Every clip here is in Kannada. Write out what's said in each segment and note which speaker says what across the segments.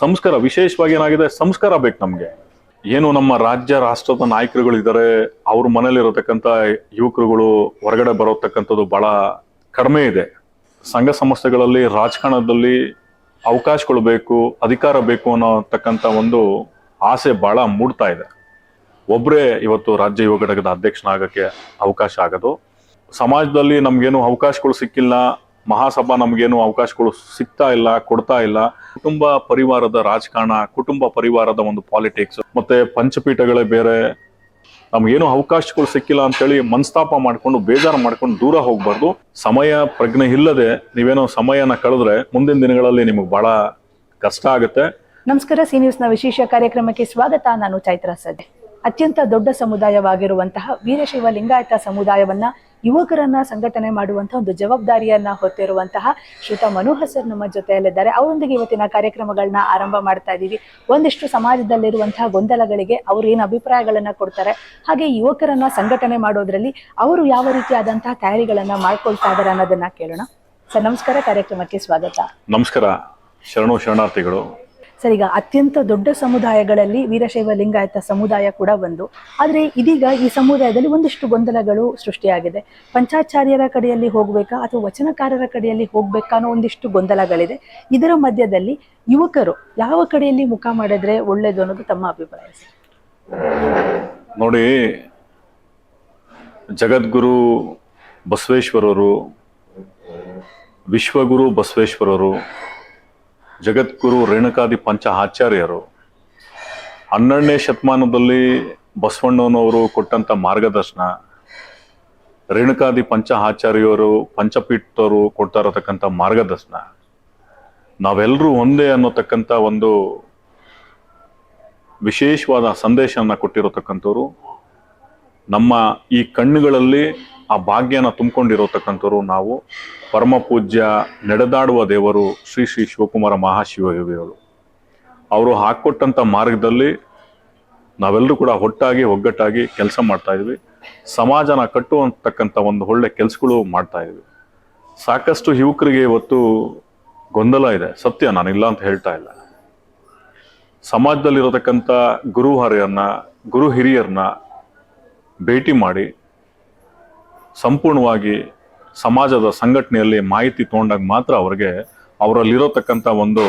Speaker 1: ಸಂಸ್ಕಾರ ವಿಶೇಷವಾಗಿ ಏನಾಗಿದೆ? ಸಂಸ್ಕಾರ ಬೇಕು ನಮಗೆ. ಏನು ನಮ್ಮ ರಾಜ್ಯ, ರಾಷ್ಟ್ರದ ನಾಯಕರುಗಳು ಇದ್ದಾರೆ ಅವ್ರ ಮನೇಲಿ ಇರತಕ್ಕಂತ ಯುವಕರುಗಳು ಹೊರಗಡೆ ಬರೋತಕ್ಕಂಥದ್ದು ಬಹಳ ಕಡಿಮೆ ಇದೆ. ಸಂಘ ಸಂಸ್ಥೆಗಳಲ್ಲಿ ರಾಜಕಾರಣದಲ್ಲಿ ಅವಕಾಶಗಳು ಬೇಕು, ಅಧಿಕಾರ ಬೇಕು ಅನ್ನೋತಕ್ಕಂಥ ಒಂದು ಆಸೆ ಬಹಳ ಮೂಡ್ತಾ ಇದೆ. ಒಬ್ಬರೇ ಇವತ್ತು ರಾಜ್ಯ ಯುವ ಘಟಕದ ಅಧ್ಯಕ್ಷನಾಗಕ್ಕೆ ಅವಕಾಶ ಆಗೋದು. ಸಮಾಜದಲ್ಲಿ ನಮಗೇನು ಅವಕಾಶಗಳು ಸಿಕ್ಕಿಲ್ಲ ಮಹಾಸಭಾ ನಮಗೇನು ಅವಕಾಶಗಳು ಸಿಗ್ತಾ ಇಲ್ಲ, ಕೊಡ್ತಾ ಇಲ್ಲ. ಕುಟುಂಬ ಪರಿವಾರದ ರಾಜಕಾರಣ, ಕುಟುಂಬ ಪರಿವಾರದ ಒಂದು ಪಾಲಿಟಿಕ್ಸ್ ಮತ್ತೆ ಪಂಚಪೀಠಗಳೇ ಬೇರೆ. ನಮ್ಗೇನು ಅವಕಾಶಗಳು ಸಿಕ್ಕಿಲ್ಲ ಅಂತೇಳಿ ಮನಸ್ತಾಪ ಮಾಡ್ಕೊಂಡು, ಬೇಜಾರು ಮಾಡ್ಕೊಂಡು ದೂರ ಹೋಗ್ಬಾರ್ದು. ಸಮಯ ಪ್ರಜ್ಞೆ ಇಲ್ಲದೆ ನೀವೇನೋ ಸಮಯನ ಕಳೆದ್ರೆ ಮುಂದಿನ ದಿನಗಳಲ್ಲಿ ನಿಮಗೆ ಬಹಳ ಕಷ್ಟ ಆಗುತ್ತೆ.
Speaker 2: ನಮಸ್ಕಾರ, ಸಿ ನ್ಯೂಸ್ನ ವಿಶೇಷ ಕಾರ್ಯಕ್ರಮಕ್ಕೆ ಸ್ವಾಗತ. ನಾನು ಚೈತ್ರ ಸಜ್ಜೆ ಅತ್ಯಂತ ದೊಡ್ಡ ಸಮುದಾಯವಾಗಿರುವಂತಹ ವೀರಶೈವ ಲಿಂಗಾಯತ ಸಮುದಾಯವನ್ನ ಯುವಕರನ್ನ ಸಂಘಟನೆ ಮಾಡುವಂತಹ ಒಂದು ಜವಾಬ್ದಾರಿಯನ್ನ ಹೊತ್ತಿರುವಂತಹ ಶ್ರೀತ ಮನೋಹರ್ ಸರ್ ನಮ್ಮ ಜೊತೆಯಲ್ಲಿದ್ದಾರೆ. ಅವರೊಂದಿಗೆ ಇವತ್ತಿನ ಕಾರ್ಯಕ್ರಮಗಳನ್ನ ಆರಂಭ ಮಾಡ್ತಾ ಇದ್ದೀವಿ. ಒಂದಿಷ್ಟು ಸಮಾಜದಲ್ಲಿರುವಂತಹ ಗೊಂದಲಗಳಿಗೆ ಅವರು ಏನು ಅಭಿಪ್ರಾಯಗಳನ್ನ ಕೊಡ್ತಾರೆ, ಹಾಗೆ ಯುವಕರನ್ನ ಸಂಘಟನೆ ಮಾಡೋದ್ರಲ್ಲಿ ಅವರು ಯಾವ ರೀತಿಯಾದಂತಹ ತಯಾರಿಗಳನ್ನ ಮಾಡ್ಕೊಳ್ತಾ ಇದ್ದಾರೆ ಅನ್ನೋದನ್ನ ಕೇಳೋಣ. ಸರ್, ನಮಸ್ಕಾರ. ಕಾರ್ಯಕ್ರಮಕ್ಕೆ ಸ್ವಾಗತ.
Speaker 1: ನಮಸ್ಕಾರ. ಶರಣು ಶರಣಾರ್ಥಿಗಳು.
Speaker 2: ಸರ್, ಈಗ ಅತ್ಯಂತ ದೊಡ್ಡ ಸಮುದಾಯಗಳಲ್ಲಿ ವೀರಶೈವ ಲಿಂಗಾಯತ ಸಮುದಾಯ ಕೂಡ ಒಂದು. ಆದರೆ ಇದೀಗ ಈ ಸಮುದಾಯದಲ್ಲಿ ಒಂದಿಷ್ಟು ಗೊಂದಲಗಳು ಸೃಷ್ಟಿಯಾಗಿದೆ. ಪಂಚಾಚಾರ್ಯರ ಕಡೆಯಲ್ಲಿ ಹೋಗಬೇಕಾ ಅಥವಾ ವಚನಕಾರರ ಕಡೆಯಲ್ಲಿ ಹೋಗಬೇಕಾ ಅನ್ನೋ ಒಂದಿಷ್ಟು ಗೊಂದಲಗಳಿದೆ. ಇದರ ಮಧ್ಯದಲ್ಲಿ ಯುವಕರು ಯಾವ ಕಡೆಯಲ್ಲಿ ಮುಖ ಮಾಡಿದ್ರೆ ಒಳ್ಳೇದು ಅನ್ನೋದು ತಮ್ಮ ಅಭಿಪ್ರಾಯ
Speaker 1: ನೋಡಿ, ಜಗದ್ಗುರು ಬಸವೇಶ್ವರರು, ವಿಶ್ವಗುರು ಬಸವೇಶ್ವರರು ಜಗದ್ಗುರು ರೇಣುಕಾದಿ ಪಂಚ ಆಚಾರ್ಯರು ಹನ್ನೆರಡನೇ ಶತಮಾನದಲ್ಲಿ ಬಸವಣ್ಣನವರು ಕೊಟ್ಟಂತ ಮಾರ್ಗದರ್ಶನ ರೇಣುಕಾದಿ ಪಂಚ ಆಚಾರ್ಯರು, ಪಂಚಪೀಠರು ಕೊಡ್ತಾ ಇರತಕ್ಕಂಥ ಮಾರ್ಗದರ್ಶನ. ನಾವೆಲ್ಲರೂ ಒಂದೇ ಅನ್ನೋತಕ್ಕಂಥ ಒಂದು ವಿಶೇಷವಾದ ಸಂದೇಶವನ್ನು ಕೊಟ್ಟಿರತಕ್ಕಂಥವ್ರು. ನಮ್ಮ ಈ ಕಣ್ಣುಗಳಲ್ಲಿ ಆ ಭಾಗ್ಯನ ತುಂಬಿಕೊಂಡಿರತಕ್ಕಂಥವ್ರು ನಾವು ಪರಮ ಪೂಜ್ಯ ನಡೆದಾಡುವ ದೇವರು ಶ್ರೀ ಶ್ರೀ ಶಿವಕುಮಾರ ಮಹಾಶಿವಯೋಗಿಗಳು. ಅವರು ಹಾಕ್ಕೊಟ್ಟಂಥ ಮಾರ್ಗದಲ್ಲಿ ನಾವೆಲ್ಲರೂ ಕೂಡ ಒಟ್ಟಾಗಿ, ಒಗ್ಗಟ್ಟಾಗಿ ಕೆಲಸ ಮಾಡ್ತಾ ಇದ್ವಿ. ಸಮಾಜನ ಕಟ್ಟುವಂತಕ್ಕಂಥ ಒಂದು ಒಳ್ಳೆ ಕೆಲಸಗಳು ಮಾಡ್ತಾ ಇದ್ವಿ. ಸಾಕಷ್ಟು ಯುವಕರಿಗೆ ಇವತ್ತು ಗೊಂದಲ ಇದೆ. ಸತ್ಯ, ನಾನು ಇಲ್ಲ ಅಂತ ಹೇಳ್ತಾ ಇಲ್ಲ. ಸಮಾಜದಲ್ಲಿರತಕ್ಕಂಥ ಗುರು ಹಿರಿಯರನ್ನ ಗುರು ಹಿರಿಯರನ್ನ ಭೇಟಿ ಮಾಡಿ ಸಂಪೂರ್ಣವಾಗಿ ಸಮಾಜದ ಸಂಘಟನೆಯಲ್ಲಿ ಮಾಹಿತಿ ತೊಗೊಂಡಾಗ ಮಾತ್ರ ಅವರಿಗೆ ಅವರಲ್ಲಿರೋತಕ್ಕಂಥ ಒಂದು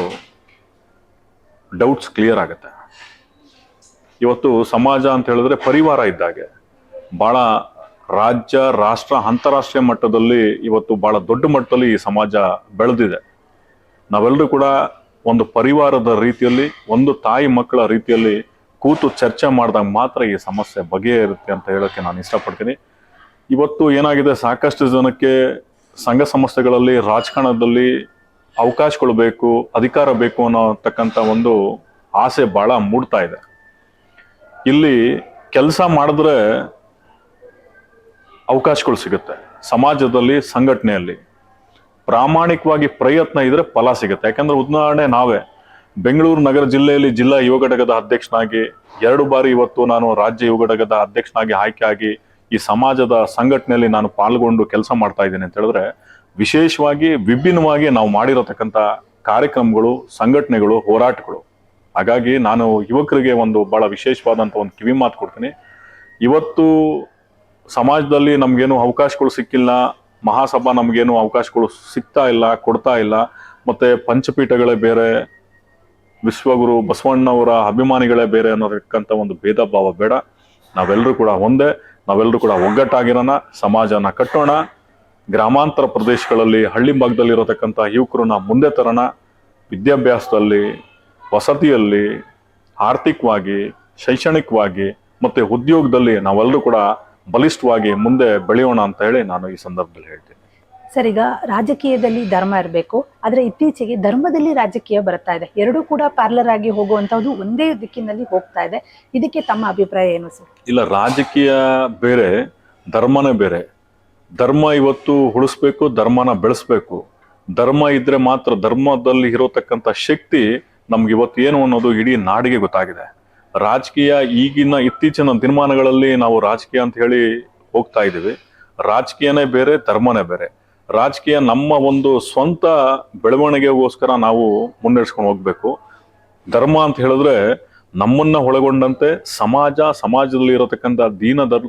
Speaker 1: ಡೌಟ್ಸ್ ಕ್ಲಿಯರ್ ಆಗುತ್ತೆ. ಇವತ್ತು ಸಮಾಜ ಅಂತ ಹೇಳಿದ್ರೆ ಪರಿವಾರ ಇದ್ದಾಗೆ ಬಹಳ ರಾಜ್ಯ, ರಾಷ್ಟ್ರ, ಅಂತಾರಾಷ್ಟ್ರೀಯ ಮಟ್ಟದಲ್ಲಿ ಇವತ್ತು ಬಹಳ ದೊಡ್ಡ ಮಟ್ಟದಲ್ಲಿ ಈ ಸಮಾಜ ಬೆಳೆದಿದೆ. ನಾವೆಲ್ಲರೂ ಕೂಡ ಒಂದು ಪರಿವಾರದ ರೀತಿಯಲ್ಲಿ, ಒಂದು ತಾಯಿ ಮಕ್ಕಳ ರೀತಿಯಲ್ಲಿ ಕೂತು ಚರ್ಚೆ ಮಾಡಿದಾಗ ಮಾತ್ರ ಈ ಸಮಸ್ಯೆ ಬಗೆಹರುತ್ತೆ ಅಂತ ಹೇಳೋಕೆ ನಾನು ಇಷ್ಟಪಡ್ತೀನಿ. ಇವತ್ತು ಏನಾಗಿದೆ? ಸಾಕಷ್ಟು ಜನಕ್ಕೆ ಸಂಘ ಸಂಸ್ಥೆಗಳಲ್ಲಿ ರಾಜಕಾರಣದಲ್ಲಿ ಅವಕಾಶಗಳು ಬೇಕು, ಅಧಿಕಾರ ಬೇಕು ಅನ್ನೋತಕ್ಕಂಥ ಒಂದು ಆಸೆ ಬಹಳ ಮೂಡ್ತಾ ಇದೆ. ಇಲ್ಲಿ ಕೆಲಸ ಮಾಡಿದ್ರೆ ಅವಕಾಶಗಳು ಸಿಗುತ್ತೆ. ಸಮಾಜದಲ್ಲಿ, ಸಂಘಟನೆಯಲ್ಲಿ. ಪ್ರಾಮಾಣಿಕವಾಗಿ ಪ್ರಯತ್ನ ಇದ್ರೆ ಫಲ ಸಿಗುತ್ತೆ. ಯಾಕಂದ್ರೆ ಉದಾಹರಣೆ ನಾವೇ. ಬೆಂಗಳೂರು ನಗರ ಜಿಲ್ಲೆಯಲ್ಲಿ ಜಿಲ್ಲಾ ಯುವ ಘಟಕದ ಅಧ್ಯಕ್ಷನಾಗಿ, ಎರಡು ಬಾರಿ ಇವತ್ತು ನಾನು ರಾಜ್ಯ ಯುವ ಘಟಕದ ಅಧ್ಯಕ್ಷನಾಗಿ ಆಯ್ಕೆ ಆಗಿ ಈ ಸಮಾಜದ ಸಂಘಟನೆಯಲ್ಲಿ ನಾನು ಪಾಲ್ಗೊಂಡು ಕೆಲಸ ಮಾಡ್ತಾ ಇದ್ದೇನೆ ಅಂತ ಹೇಳಿದ್ರೆ, ವಿಶೇಷವಾಗಿ ವಿಭಿನ್ನವಾಗಿ ನಾವು ಮಾಡಿರತಕ್ಕಂಥ ಕಾರ್ಯಕ್ರಮಗಳು, ಸಂಘಟನೆಗಳು, ಹೋರಾಟಗಳು. ಹಾಗಾಗಿ ನಾನು ಯುವಕರಿಗೆ ಒಂದು ಬಹಳ ವಿಶೇಷವಾದಂಥ ಒಂದು ಕಿವಿ ಮಾತು ಕೊಡ್ತೀನಿ. ಇವತ್ತು ಸಮಾಜದಲ್ಲಿ ನಮ್ಗೇನು ಅವಕಾಶಗಳು ಸಿಕ್ಕಿಲ್ಲ, ಮಹಾಸಭಾ ನಮ್ಗೇನು ಅವಕಾಶಗಳು ಸಿಗ್ತಾ ಇಲ್ಲ, ಕೊಡ್ತಾ ಇಲ್ಲ, ಮತ್ತೆ ಪಂಚಪೀಠಗಳೇ ಬೇರೆ, ವಿಶ್ವಗುರು ಬಸವಣ್ಣವರ ಅಭಿಮಾನಿಗಳೇ ಬೇರೆ ಅನ್ನೋದಕ್ಕಂಥ ಒಂದು ಭೇದ ಭಾವ ಬೇಡ. ನಾವೆಲ್ಲರೂ ಕೂಡ ಒಂದೇ. ನಾವೆಲ್ಲರೂ ಕೂಡ ಒಗ್ಗಟ್ಟಾಗಿರೋಣ, ಸಮಾಜನ ಕಟ್ಟೋಣ, ಗ್ರಾಮಾಂತರ ಪ್ರದೇಶಗಳಲ್ಲಿ ಹಳ್ಳಿ ಭಾಗದಲ್ಲಿರತಕ್ಕಂಥ ಯುವಕರನ್ನ ಮುಂದೆ ತರೋಣ, ವಿದ್ಯಾಭ್ಯಾಸದಲ್ಲಿ, ವಸತಿಯಲ್ಲಿ, ಆರ್ಥಿಕವಾಗಿ, ಶೈಕ್ಷಣಿಕವಾಗಿ ಮತ್ತು ಉದ್ಯೋಗದಲ್ಲಿ ನಾವೆಲ್ಲರೂ ಕೂಡ ಬಲಿಷ್ಠವಾಗಿ ಮುಂದೆ ಬೆಳೆಯೋಣ ಅಂತ ಹೇಳಿ ನಾನು ಈ ಸಂದರ್ಭದಲ್ಲಿ ಹೇಳ್ತೀನಿ.
Speaker 2: ಸರ್ ರಾಜಕೀಯದಲ್ಲಿ ಧರ್ಮ ಇರಬೇಕು, ಆದರೆ ಇತ್ತೀಚೆಗೆ ಧರ್ಮದಲ್ಲಿ ರಾಜಕೀಯ ಬರ್ತಾ ಇದೆ. ಎರಡೂ ಕೂಡ ಪಾರ್ಲರ್ ಆಗಿ ಹೋಗುವಂತಹದ್ದು ಒಂದೇ ದಿಕ್ಕಿನಲ್ಲಿ ಹೋಗ್ತಾ ಇದೆ. ಇದಕ್ಕೆ ತಮ್ಮ ಅಭಿಪ್ರಾಯ ಏನು ಸರ್?
Speaker 1: ಇಲ್ಲ, ರಾಜಕೀಯ ಬೇರೆ, ಧರ್ಮನೇ ಬೇರೆ. ಧರ್ಮ ಇವತ್ತು ಉಳಿಸ್ಬೇಕು, ಧರ್ಮನ ಬೆಳೆಸ್ಬೇಕು. ಧರ್ಮ ಇದ್ರೆ ಮಾತ್ರ ಧರ್ಮದಲ್ಲಿ ಇರೋತಕ್ಕಂಥ ಶಕ್ತಿ ನಮ್ಗೆ ಇವತ್ತು ಏನು ಅನ್ನೋದು ಇಡೀ ನಾಡಿಗೆ ಗೊತ್ತಾಗಿದೆ. ರಾಜಕೀಯ ಈಗಿನ ಇತ್ತೀಚಿನ ದಿನಮಾನಗಳಲ್ಲಿ ನಾವು ರಾಜಕೀಯ ಅಂತ ಹೇಳಿ ಹೋಗ್ತಾ ಇದ್ದೀವಿ. ರಾಜಕೀಯನೇ ಬೇರೆ, ಧರ್ಮನೇ ಬೇರೆ. ರಾಜಕೀಯ ನಮ್ಮ ಒಂದು ಸ್ವಂತ ಬೆಳವಣಿಗೆಗೋಸ್ಕರ ನಾವು ಮುನ್ನಡೆಸ್ಕೊಂಡು ಹೋಗ್ಬೇಕು. ಧರ್ಮ ಅಂತ ಹೇಳಿದ್ರೆ ನಮ್ಮನ್ನ ಒಳಗೊಂಡಂತೆ ಸಮಾಜ ಸಮಾಜದಲ್ಲಿ ಇರತಕ್ಕಂಥ ದೀನದರ್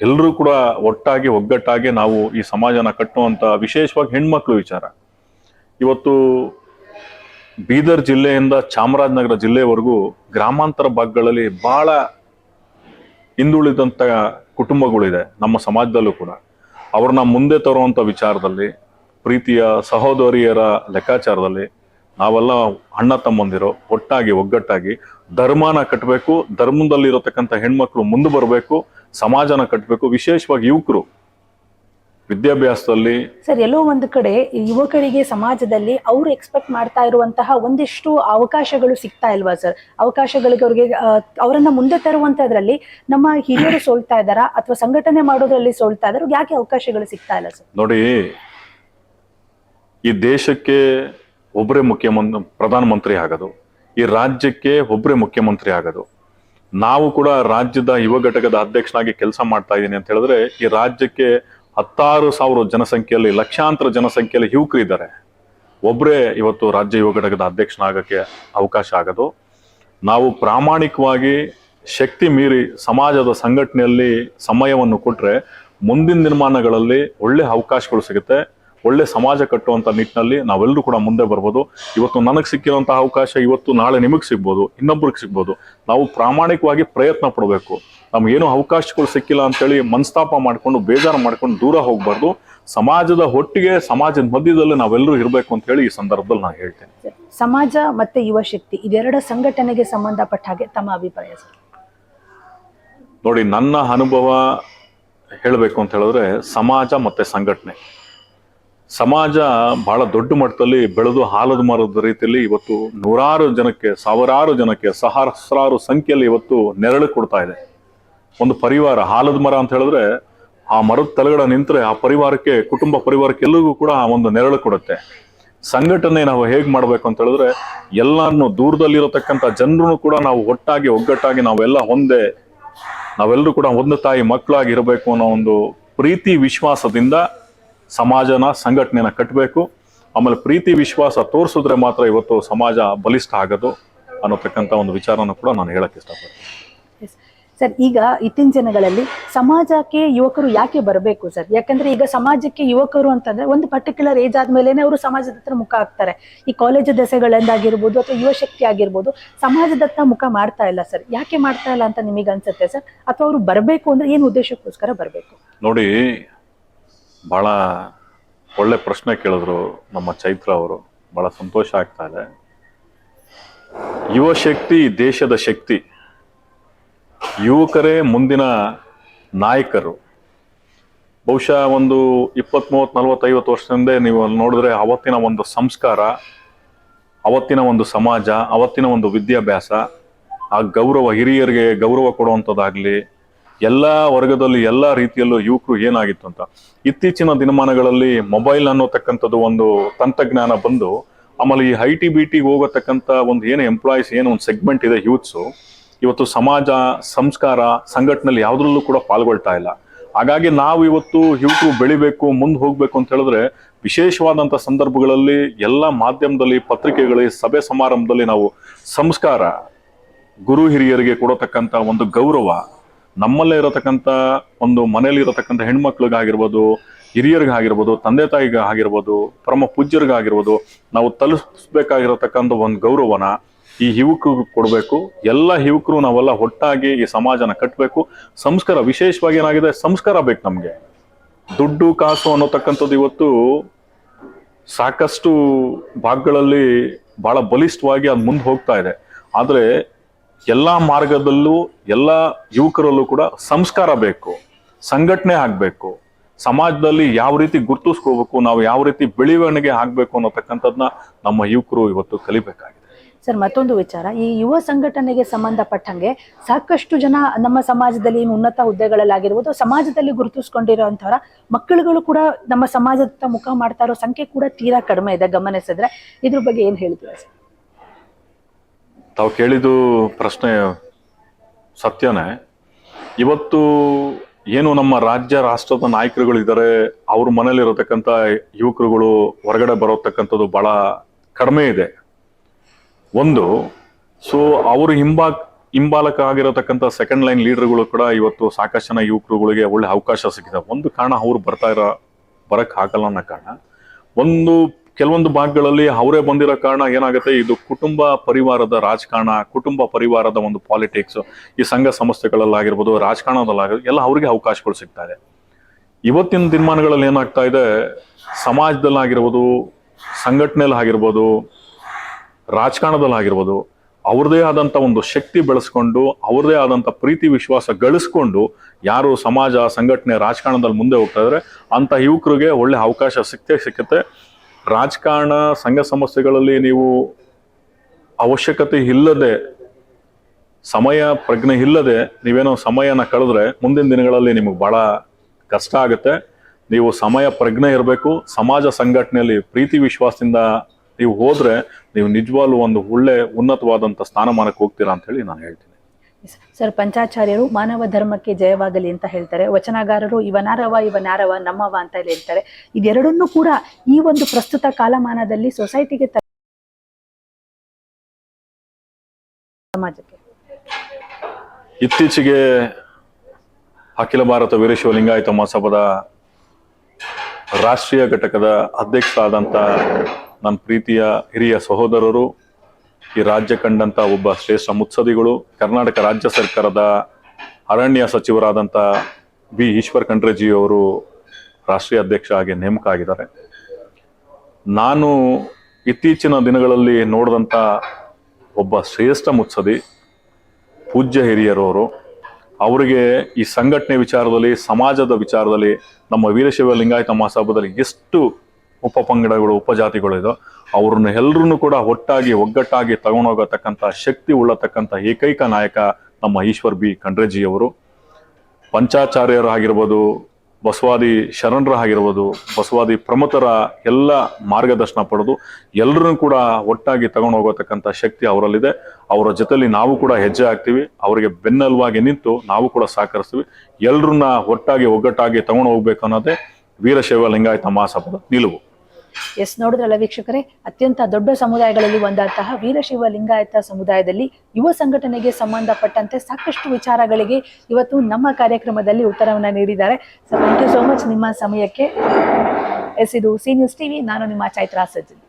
Speaker 1: ಎಲ್ಲರೂ ಕೂಡ ಒಟ್ಟಾಗಿ, ಒಗ್ಗಟ್ಟಾಗಿ ನಾವು ಈ ಸಮಾಜನ ಕಟ್ಟುವಂಥ ವಿಶೇಷವಾಗಿ ಹೆಣ್ಮಕ್ಳು ವಿಚಾರ. ಇವತ್ತು ಬೀದರ್ ಜಿಲ್ಲೆಯಿಂದ ಚಾಮರಾಜನಗರ ಜಿಲ್ಲೆವರೆಗೂ ಗ್ರಾಮಾಂತರ ಭಾಗಗಳಲ್ಲಿ ಬಹಳ ಹಿಂದುಳಿದಂಥ ಕುಟುಂಬಗಳಿದೆ ನಮ್ಮ ಸಮಾಜದಲ್ಲೂ ಕೂಡ. ಅವ್ರನ್ನ ಮುಂದೆ ತರುವಂತ ವಿಚಾರದಲ್ಲಿ, ಪ್ರೀತಿಯ ಸಹೋದರಿಯರ ಲೆಕ್ಕಾಚಾರದಲ್ಲಿ ನಾವೆಲ್ಲ ಅಣ್ಣ ತಮ್ಮಂದಿರೋ, ಒಟ್ಟಾಗಿ, ಒಗ್ಗಟ್ಟಾಗಿ ಧರ್ಮನ ಕಟ್ಟಬೇಕು ಧರ್ಮದಲ್ಲಿ ಇರತಕ್ಕಂಥ ಹೆಣ್ಮಕ್ಳು ಮುಂದೆ ಬರಬೇಕು, ಸಮಾಜನ ಕಟ್ಟಬೇಕು ವಿಶೇಷವಾಗಿ ಯುವಕರು. ವಿದ್ಯಾಭ್ಯಾಸದಲ್ಲಿ
Speaker 2: ಸರ್ ಎಲ್ಲೋ ಒಂದು ಕಡೆ ಯುವಕರಿಗೆ ಸಮಾಜದಲ್ಲಿ ಅವರು ಎಕ್ಸ್ಪೆಕ್ಟ್ ಮಾಡ್ತಾ ಇರುವಂತಹ ಒಂದಿಷ್ಟು ಅವಕಾಶಗಳು ಸಿಗ್ತಾ ಇಲ್ವಾ ಸರ್? ಅವಕಾಶಗಳಿಗೆ ಅವ್ರಿಗೆ ಅವರನ್ನ ಮುಂದೆ ತರುವಂತದ್ರಲ್ಲಿ ನಮ್ಮ ಹಿರಿಯರು ಸೋಲ್ತಾ ಇದ್ದಾರಾ? ಅಥವಾ ಸಂಘಟನೆ ಮಾಡೋದ್ರಲ್ಲಿ ಸೋಲ್ತಾ ಇದಾರೆ ಯಾಕೆ ಅವಕಾಶಗಳು ಸಿಗ್ತಾ ಇಲ್ಲ ಸರ್?
Speaker 1: ನೋಡಿ ಈ ದೇಶಕ್ಕೆ ಒಬ್ಬರೇ ಮುಖ್ಯಮಂತ್ರಿ ಪ್ರಧಾನಮಂತ್ರಿ ಆಗೋದು. ಈ ರಾಜ್ಯಕ್ಕೆ ಒಬ್ಬರೇ ಮುಖ್ಯಮಂತ್ರಿ ಆಗೋದು. ನಾವು ಕೂಡ ರಾಜ್ಯದ ಯುವ ಘಟಕದ ಅಧ್ಯಕ್ಷನಾಗಿ ಕೆಲಸ ಮಾಡ್ತಾ ಇದ್ದೀನಿ ಅಂತ ಹೇಳಿದ್ರೆ ಈ ರಾಜ್ಯಕ್ಕೆ ಹತ್ತಾರು ಸಾವಿರ ಜನಸಂಖ್ಯೆಯಲ್ಲಿ, ಲಕ್ಷಾಂತರ ಜನಸಂಖ್ಯೆಯಲ್ಲಿ ಯುವಕರು ಇದ್ದಾರೆ. ಒಬ್ಬರೇ ಇವತ್ತು ರಾಜ್ಯ ಯುವ ಘಟಕದ ಅಧ್ಯಕ್ಷನಾಗಕ್ಕೆ ಅವಕಾಶ ಆಗೋದು. ನಾವು ಪ್ರಾಮಾಣಿಕವಾಗಿ ಶಕ್ತಿ ಮೀರಿ ಸಮಾಜದ ಸಂಘಟನೆಯಲ್ಲಿ ಸಮಯವನ್ನು ಕೊಟ್ಟರೆ ಮುಂದಿನ ನಿರ್ಮಾಣಗಳಲ್ಲಿ ಒಳ್ಳೆ ಅವಕಾಶಗಳು ಸಿಗುತ್ತೆ. ಒಳ್ಳೆ ಸಮಾಜ ಕಟ್ಟುವಂತ ನಿಟ್ಟಿನಲ್ಲಿ ನಾವೆಲ್ಲರೂ ಕೂಡ ಮುಂದೆ ಬರ್ಬೋದು. ಇವತ್ತು ನನಗೆ ಸಿಕ್ಕಿರುವಂತಹ ಅವಕಾಶ ಇವತ್ತು ನಾಳೆ ನಿಮಗೆ ಸಿಗ್ಬೋದು ಇನ್ನೊಬ್ರಿಗೆ ಸಿಗ್ಬೋದು. ನಾವು ಪ್ರಾಮಾಣಿಕವಾಗಿ ಪ್ರಯತ್ನ ಪಡಬೇಕು. ನಮಗೇನು ಅವಕಾಶಗಳು ಸಿಕ್ಕಿಲ್ಲ ಅಂತೇಳಿ ಮನಸ್ತಾಪ ಮಾಡ್ಕೊಂಡು ಬೇಜಾರು ಮಾಡ್ಕೊಂಡು ದೂರ ಹೋಗ್ಬಾರ್ದು. ಸಮಾಜದ ಒಟ್ಟಿಗೆ ಸಮಾಜದ ಮಧ್ಯದಲ್ಲಿ ನಾವೆಲ್ಲರೂ ಇರಬೇಕು ಅಂತ ಹೇಳಿ ಈ ಸಂದರ್ಭದಲ್ಲಿ ನಾನು ಹೇಳ್ತೇನೆ.
Speaker 2: ಸಮಾಜ ಮತ್ತೆ ಯುವ ಶಕ್ತಿ ಇದೆರಡ ಸಂಘಟನೆಗೆ ಸಂಬಂಧಪಟ್ಟ ಹಾಗೆ ತಮ್ಮ ಅಭಿಪ್ರಾಯ
Speaker 1: ನೋಡಿ ನನ್ನ ಅನುಭವ ಹೇಳಬೇಕು ಅಂತ ಹೇಳಿದ್ರೆ ಸಮಾಜ ಮತ್ತೆ ಸಂಘಟನೆ. ಸಮಾಜ ಬಹಳ ದೊಡ್ಡ ಮಟ್ಟದಲ್ಲಿ ಬೆಳೆದು ಹಾಲದ ಮರದ ರೀತಿಯಲ್ಲಿ ಇವತ್ತು ನೂರಾರು ಜನಕ್ಕೆ, ಸಾವಿರಾರು ಜನಕ್ಕೆ, ಸಹಸ್ರಾರು ಸಂಖ್ಯೆಯಲ್ಲಿ ಇವತ್ತು ನೆರಳು ಕೊಡ್ತಾ ಇದೆ. ಒಂದು ಪರಿವಾರ, ಹಾಲದ ಮರ ಅಂತ ಹೇಳಿದ್ರೆ ಆ ಮರದ ತಲೆಗಡೆ ನಿಂತರೆ ಆ ಪರಿವಾರಕ್ಕೆ, ಕುಟುಂಬ ಪರಿವಾರಕ್ಕೆ ಎಲ್ಲರಿಗೂ ಕೂಡ ಒಂದು ನೆರಳು ಕೊಡುತ್ತೆ. ಸಂಘಟನೆ ನಾವು ಹೇಗೆ ಮಾಡಬೇಕು ಅಂತ ಹೇಳಿದ್ರೆ ಎಲ್ಲರನ್ನು ದೂರದಲ್ಲಿರತಕ್ಕಂಥ ಜನರನ್ನು ಕೂಡ ನಾವು ಒಟ್ಟಾಗಿ, ಒಗ್ಗಟ್ಟಾಗಿ ನಾವೆಲ್ಲ ಒಂದೇ, ನಾವೆಲ್ಲರೂ ಕೂಡ ಒಂದು ತಾಯಿ ಮಕ್ಕಳಾಗಿ ಇರಬೇಕು ಅನ್ನೋ ಒಂದು ಪ್ರೀತಿ, ವಿಶ್ವಾಸದಿಂದ ಸಮಾಜನ ಸಂಘಟನೆನ ಕಟ್ಟಬೇಕು ಆಮೇಲೆ ಪ್ರೀತಿ ವಿಶ್ವಾಸ ತೋರಿಸಿದ್ರೆ ಮಾತ್ರ ಇವತ್ತು ಸಮಾಜ ಬಲಿಷ್ಠ ಆಗೋದು ಅನ್ನೋತಕ್ಕಂಥ ಒಂದು ವಿಚಾರನ ಕೂಡ ನಾನು ಹೇಳಕ್ಕೆ ಇಷ್ಟಪಡ್ತೀನಿ.
Speaker 2: ಸರ್ ಈಗ ಇತ್ತಿನ ದಿನಗಳಲ್ಲಿ ಸಮಾಜಕ್ಕೆ ಯುವಕರು ಯಾಕೆ ಬರಬೇಕು ಸರ್? ಯಾಕಂದ್ರೆ ಈಗ ಸಮಾಜಕ್ಕೆ ಯುವಕರು ಅಂತಂದ್ರೆ ಒಂದು ಪರ್ಟಿಕ್ಯುಲರ್ ಏಜ್ ಆದ್ಮೇಲೆನೆ ಅವರು ಸಮಾಜದ ಹತ್ರ ಮುಖ ಆಗ್ತಾರೆ ಈ ಕಾಲೇಜು ದೆಸೆಗಳಿಂದಾಗಿರ್ಬೋದು ಅಥವಾ ಯುವಶಕ್ತಿ ಆಗಿರ್ಬೋದು ಸಮಾಜದತ್ತ ಮುಖ ಮಾಡ್ತಾ ಇಲ್ಲ ಸರ್. ಯಾಕೆ ಮಾಡ್ತಾ ಇಲ್ಲ ಅಂತ ನಿಮಗೆ ಅನ್ಸುತ್ತೆ ಸರ್? ಅಥವಾ ಅವರು ಬರಬೇಕು ಅಂದ್ರೆ ಏನು ಉದ್ದೇಶಕ್ಕೋಸ್ಕರ ಬರಬೇಕು?
Speaker 1: ನೋಡಿ ಬಹಳ ಒಳ್ಳೆ ಪ್ರಶ್ನೆ ಕೇಳಿದ್ರು ನಮ್ಮ ಚೈತ್ರ ಅವರು. ಬಹಳ ಸಂತೋಷ ಆಗ್ತಾ ಇದೆ. ಯುವ ಶಕ್ತಿ, ದೇಶದ ಶಕ್ತಿ. ಯುವಕರೇ ಮುಂದಿನ ನಾಯಕರು. ಬಹುಶಃ ಒಂದು ಇಪ್ಪತ್ತ್ ಮೂವತ್ ನಲ್ವತ್ತೈವತ್ತು ವರ್ಷದಿಂದ ನೀವು ನೋಡಿದ್ರೆ ಅವತ್ತಿನ ಒಂದು ಸಂಸ್ಕಾರ, ಅವತ್ತಿನ ಒಂದು ಸಮಾಜ, ಅವತ್ತಿನ ಒಂದು ವಿದ್ಯಾಭ್ಯಾಸ, ಆ ಗೌರವ ಹಿರಿಯರಿಗೆ ಗೌರವ ಕೊಡುವಂಥದ್ದಾಗ್ಲಿ ಎಲ್ಲ ವರ್ಗದಲ್ಲಿ ಎಲ್ಲ ರೀತಿಯಲ್ಲೂ ಯುವಕರು ಏನಾಗಿತ್ತು ಅಂತ. ಇತ್ತೀಚಿನ ದಿನಮಾನಗಳಲ್ಲಿ ಮೊಬೈಲ್ ಅನ್ನೋತಕ್ಕಂಥದ್ದು ಒಂದು ತಂತ್ರಜ್ಞಾನ ಬಂದು ಆಮೇಲೆ ಈ ಐ ಟಿ ಬಿ ಟಿಗೆ ಹೋಗತಕ್ಕಂಥ ಒಂದು ಏನು ಎಂಪ್ಲಾಯೀಸ್ ಏನು ಒಂದು ಸೆಗ್ಮೆಂಟ್ ಇದೆ ಯೂತ್ಸು ಇವತ್ತು ಸಮಾಜ, ಸಂಸ್ಕಾರ, ಸಂಘಟನೆಯಲ್ಲಿ ಯಾವುದ್ರಲ್ಲೂ ಕೂಡ ಪಾಲ್ಗೊಳ್ತಾ ಇಲ್ಲ. ಹಾಗಾಗಿ ನಾವು ಇವತ್ತು ಯುವಕರು ಬೆಳಿಬೇಕು, ಮುಂದೆ ಹೋಗ್ಬೇಕು ಅಂತ ಹೇಳಿದ್ರೆ ವಿಶೇಷವಾದಂಥ ಸಂದರ್ಭಗಳಲ್ಲಿ ಎಲ್ಲ ಮಾಧ್ಯಮದಲ್ಲಿ, ಪತ್ರಿಕೆಗಳಲ್ಲಿ, ಸಭೆ ಸಮಾರಂಭದಲ್ಲಿ ನಾವು ಸಂಸ್ಕಾರ, ಗುರು ಹಿರಿಯರಿಗೆ ಕೊಡತಕ್ಕಂಥ ಒಂದು ಗೌರವ ನಮ್ಮಲ್ಲೇ ಇರತಕ್ಕಂಥ ಒಂದು ಮನೆಯಲ್ಲಿ ಇರತಕ್ಕಂಥ ಹೆಣ್ಮಕ್ಳಿಗಾಗಿರ್ಬೋದು, ಹಿರಿಯರಿಗಾಗಿರ್ಬೋದು, ತಂದೆ ತಾಯಿಗೆ ಆಗಿರ್ಬೋದು ಪರಮ ಪೂಜ್ಯರಿಗಾಗಿರ್ಬೋದು, ನಾವು ತಲುಪಿಸ್ಬೇಕಾಗಿರತಕ್ಕಂಥ ಒಂದು ಗೌರವನ ಈ ಯುವಕರು ಕೊಡಬೇಕು. ಎಲ್ಲ ಯುವಕರು ನಾವೆಲ್ಲ ಒಟ್ಟಾಗಿ ಈ ಸಮಾಜನ ಕಟ್ಟಬೇಕು ಸಂಸ್ಕಾರ ವಿಶೇಷವಾಗಿ ಏನಾಗಿದೆ? ಸಂಸ್ಕಾರ ಬೇಕು ನಮಗೆ. ದುಡ್ಡು, ಕಾಸು ಅನ್ನೋತಕ್ಕಂಥದ್ದು ಇವತ್ತು ಸಾಕಷ್ಟು ಭಾಗಗಳಲ್ಲಿ ಬಹಳ ಬಲಿಷ್ಠವಾಗಿ ಅದು ಮುಂದೆ ಹೋಗ್ತಾ ಇದೆ. ಆದರೆ ಎಲ್ಲ ಮಾರ್ಗದಲ್ಲೂ ಎಲ್ಲ ಯುವಕರಲ್ಲೂ ಕೂಡ ಸಂಸ್ಕಾರ ಬೇಕು, ಸಂಘಟನೆ ಆಗಬೇಕು, ಸಮಾಜದಲ್ಲಿ ಯಾವ ರೀತಿ ಗುರುತಿಸ್ಕೋಬೇಕು, ನಾವು ಯಾವ ರೀತಿ ಬೆಳವಣಿಗೆ ಆಗ್ಬೇಕು ಅನ್ನೋತಕ್ಕಂಥದ್ದನ್ನ ನಮ್ಮ ಯುವಕರು ಇವತ್ತು ಕಲಿಬೇಕಾಗಿದೆ.
Speaker 2: ಸರ್, ಮತ್ತೊಂದು ವಿಚಾರ. ಈ ಯುವ ಸಂಘಟನೆಗೆ ಸಂಬಂಧಪಟ್ಟಂಗೆ ಸಾಕಷ್ಟು ಜನ ನಮ್ಮ ಸಮಾಜದಲ್ಲಿ ಉನ್ನತ ಹುದ್ದೆಗಳಲ್ಲಾಗಿರ್ಬೋದು, ಸಮಾಜದಲ್ಲಿ ಗುರುತಿಸ್ಕೊಂಡಿರೋಂಥವ್ರ ಮಕ್ಕಳುಗಳು ಕೂಡ ನಮ್ಮ ಸಮಾಜದ ಮುಖ ಮಾಡ್ತಾ ಇರೋ ಸಂಖ್ಯೆ ಕೂಡ ತೀರಾ ಕಡಿಮೆ ಇದೆ, ಗಮನಿಸಿದ್ರೆ. ಇದ್ರ ಬಗ್ಗೆ ಏನ್ ಹೇಳ್ತೀರಾ ಸರ್?
Speaker 1: ತಾವು ಕೇಳಿದ್ದು ಪ್ರಶ್ನೆ ಸತ್ಯನೇ. ಇವತ್ತು ಏನು ನಮ್ಮ ರಾಜ್ಯ ರಾಷ್ಟ್ರದ ನಾಯಕರುಗಳು ಇದ್ದಾರೆ ಅವ್ರ ಮನೇಲಿ ಇರತಕ್ಕಂಥ ಯುವಕರುಗಳು ಹೊರಗಡೆ ಬರೋತಕ್ಕಂಥದ್ದು ಬಹಳ ಕಡಿಮೆ ಇದೆ. ಒಂದು, ಸೊ ಅವರು ಹಿಂಬಾ, ಹಿಂಬಾಲಕ ಆಗಿರತಕ್ಕಂಥ ಸೆಕೆಂಡ್ ಲೈನ್ ಲೀಡರ್ಗಳು ಕೂಡ ಇವತ್ತು ಸಾಕಷ್ಟು ಜನ ಯುವಕರುಗಳಿಗೆ ಒಳ್ಳೆ ಅವಕಾಶ ಸಿಕ್ಕಿದೆ. ಒಂದು ಕಾರಣ ಅವ್ರು ಬರ್ತಾ ಇರೋ, ಬರಕ್ ಆಗಲ್ಲ ಅನ್ನೋ ಕಾರಣ. ಒಂದು ಕೆಲವೊಂದು ಭಾಗಗಳಲ್ಲಿ ಅವರೇ ಬಂದಿರೋ ಕಾರಣ ಏನಾಗುತ್ತೆ? ಇದು ಕುಟುಂಬ ಪರಿವಾರದ ರಾಜಕಾರಣ, ಕುಟುಂಬ ಪರಿವಾರದ ಒಂದು ಪಾಲಿಟಿಕ್ಸ್ ಈ ಸಂಘ ಸಂಸ್ಥೆಗಳಲ್ಲಾಗಿರ್ಬೋದು, ರಾಜಕಾರಣದಲ್ಲಾಗಿರ್ಬೋದು, ಎಲ್ಲ ಅವರಿಗೆ ಅವಕಾಶಗಳು ಸಿಗ್ತಾ ಇದೆ ಇವತ್ತಿನ ದಿನಮಾನಗಳಲ್ಲಿ ಏನಾಗ್ತಾ ಇದೆ? ಸಮಾಜದಲ್ಲಾಗಿರ್ಬೋದು ಸಂಘಟನೆಯಲ್ಲಿ ಆಗಿರ್ಬೋದು ರಾಜಕಾರಣದಲ್ಲಾಗಿರ್ಬೋದು, ಅವ್ರದೇ ಆದಂಥ ಒಂದು ಶಕ್ತಿ ಬೆಳೆಸ್ಕೊಂಡು, ಅವ್ರದೇ ಆದಂಥ ಪ್ರೀತಿ, ವಿಶ್ವಾಸ ಗಳಿಸ್ಕೊಂಡು ಯಾರು ಸಮಾಜ, ಸಂಘಟನೆ, ರಾಜಕಾರಣದಲ್ಲಿ ಮುಂದೆ ಹೋಗ್ತಾ ಇದ್ರೆ ಅಂತ ಯುವಕರಿಗೆ ಒಳ್ಳೆ ಅವಕಾಶ ಸಿಕ್ಕೇ ಸಿಕ್ಕುತ್ತೆ. ರಾಜಕಾರಣ ಸಂಘ ಸಮಸ್ಯೆಗಳಲ್ಲಿ ನೀವು ಅವಶ್ಯಕತೆ ಇಲ್ಲದೆ, ಸಮಯ ಪ್ರಜ್ಞೆ ಇಲ್ಲದೆ ನೀವೇನೋ ಸಮಯನ ಕಳೆದ್ರೆ ಮುಂದಿನ ದಿನಗಳಲ್ಲಿ ನಿಮಗೆ ಬಹಳ ಕಷ್ಟ ಆಗುತ್ತೆ. ನೀವು ಸಮಯ ಪ್ರಜ್ಞೆ ಇರಬೇಕು. ಸಮಾಜ ಸಂಘಟನೆಯಲ್ಲಿ ಪ್ರೀತಿ ವಿಶ್ವಾಸದಿಂದ ನೀವು ಹೋದ್ರೆ ನೀವು ನಿಜವಾಗ್ಲೂ ಒಂದು ಒಳ್ಳೆ ಉನ್ನತವಾದಂಥ ಸ್ಥಾನಮಾನಕ್ಕೆ ಹೋಗ್ತೀರಾ ಅಂತ ಹೇಳಿ ನಾನು ಹೇಳ್ತೀನಿ.
Speaker 2: ಸರ್, ಪಂಚಾಚಾರ್ಯರು ಮಾನವ ಧರ್ಮಕ್ಕೆ ಜಯವಾಗಲಿ ಅಂತ ಹೇಳ್ತಾರೆ. ವಚನಗಾರರು ಇವನಾರವ ಇವನಾರವ ನಮ್ಮವ ಅಂತ ಹೇಳಿ ಹೇಳ್ತಾರೆ. ಇದೆರಡನ್ನೂ ಕೂಡ ಈ ಒಂದು ಪ್ರಸ್ತುತ ಕಾಲಮಾನದಲ್ಲಿ ಸೊಸೈಟಿಗೆ ಸಮಾಜಕ್ಕೆ.
Speaker 1: ಇತ್ತೀಚೆಗೆ ಅಖಿಲ ಭಾರತ ವೀರಶೈವ ಲಿಂಗಾಯತ ಮಹಾಸಭಾದ ರಾಷ್ಟ್ರೀಯ ಘಟಕದ ಅಧ್ಯಕ್ಷರಾದಂಥ ನನ್ನ ಪ್ರೀತಿಯ ಹಿರಿಯ ಸಹೋದರರು ಈ ರಾಜ್ಯ ಕಂಡಂತ ಒಬ್ಬ ಶ್ರೇಷ್ಠ ಮುತ್ಸದಿಗಳು ಕರ್ನಾಟಕ ರಾಜ್ಯ ಸರ್ಕಾರದ ಅರಣ್ಯ ಸಚಿವರಾದಂಥ ಬಿ ಈಶ್ವರ್ ಖಂಡ್ರೆಜಿ ಅವರು ರಾಷ್ಟ್ರೀಯ ಅಧ್ಯಕ್ಷ ಆಗಿ ನೇಮಕ ಆಗಿದ್ದಾರೆ ನಾನು ಇತ್ತೀಚಿನ ದಿನಗಳಲ್ಲಿ ನೋಡಿದಂಥ ಒಬ್ಬ ಶ್ರೇಷ್ಠ ಮುತ್ಸದಿ ಪೂಜ್ಯ ಹಿರಿಯರವರು, ಅವರಿಗೆ ಈ ಸಂಘಟನೆ ವಿಚಾರದಲ್ಲಿ, ಸಮಾಜದ ವಿಚಾರದಲ್ಲಿ, ನಮ್ಮ ವೀರಶೈವ ಲಿಂಗಾಯತ ಮಹಾಸಭಾದಲ್ಲಿ ಎಷ್ಟು ಉಪಪಂಗಡಗಳು ಉಪಜಾತಿಗಳು ಇದೋ ಅವ್ರನ್ನ ಎಲ್ಲರನ್ನೂ ಕೂಡ ಒಟ್ಟಾಗಿ, ಒಗ್ಗಟ್ಟಾಗಿ ತಗೊಂಡೋಗತಕ್ಕಂಥ ಶಕ್ತಿ ಉಳ್ಳತಕ್ಕಂಥ ಏಕೈಕ ನಾಯಕ ನಮ್ಮ ಈಶ್ವರ್ ಬಿ. ಖಂಡ್ರೆಜಿಯವರು ಪಂಚಾಚಾರ್ಯರಾಗಿರ್ಬೋದು, ಬಸವಾದಿ ಶರಣರಾಗಿರ್ಬೋದು, ಬಸವಾದಿ ಪ್ರಮುಖರ ಎಲ್ಲ ಮಾರ್ಗದರ್ಶನ ಪಡೆದು ಎಲ್ಲರನ್ನೂ ಕೂಡ ಒಟ್ಟಾಗಿ ತಗೊಂಡು ಹೋಗತಕ್ಕಂಥ ಶಕ್ತಿ ಅವರಲ್ಲಿದೆ. ಅವರ ಜೊತೆಯಲ್ಲಿ ನಾವು ಕೂಡ ಹೆಜ್ಜೆ ಹಾಕ್ತೀವಿ. ಅವರಿಗೆ ಬೆನ್ನೆಲುವಾಗಿ ನಿಂತು ನಾವು ಕೂಡ ಸಹಕರಿಸ್ತೀವಿ. ಎಲ್ಲರನ್ನ ಒಟ್ಟಾಗಿ, ಒಗ್ಗಟ್ಟಾಗಿ ತಗೊಂಡು ಹೋಗ್ಬೇಕು ಅನ್ನೋದೇ ವೀರಶೈವ ಲಿಂಗಾಯತ ಮಹಾಸಭದ ನಿಲುವು.
Speaker 2: ಎಸ್ ನೋಡಿದ್ರಲ್ಲ ವೀಕ್ಷಕರೇ, ಅತ್ಯಂತ ದೊಡ್ಡ ಸಮುದಾಯಗಳಲ್ಲಿ ಒಂದಂತಹ ವೀರಶೈವ ಲಿಂಗಾಯತ ಸಮುದಾಯದಲ್ಲಿ ಯುವ ಸಂಘಟನೆಗೆ ಸಂಬಂಧಪಟ್ಟಂತೆ ಸಾಕಷ್ಟು ವಿಚಾರಗಳಿಗೆ ಇವತ್ತು ನಮ್ಮ ಕಾರ್ಯಕ್ರಮದಲ್ಲಿ ಉತ್ತರವನ್ನು ನೀಡಿದ್ದಾರೆ. So thank you so much ನಿಮ್ಮ ಸಮಯಕ್ಕೆ. ಎಸ್, ಇದು ಸಿ ನ್ಯೂಸ್ ಟಿವಿ, ನಾನು ನಿಮ್ಮ ಚೈತ್ರಾ ಸಜ್ಜನ್.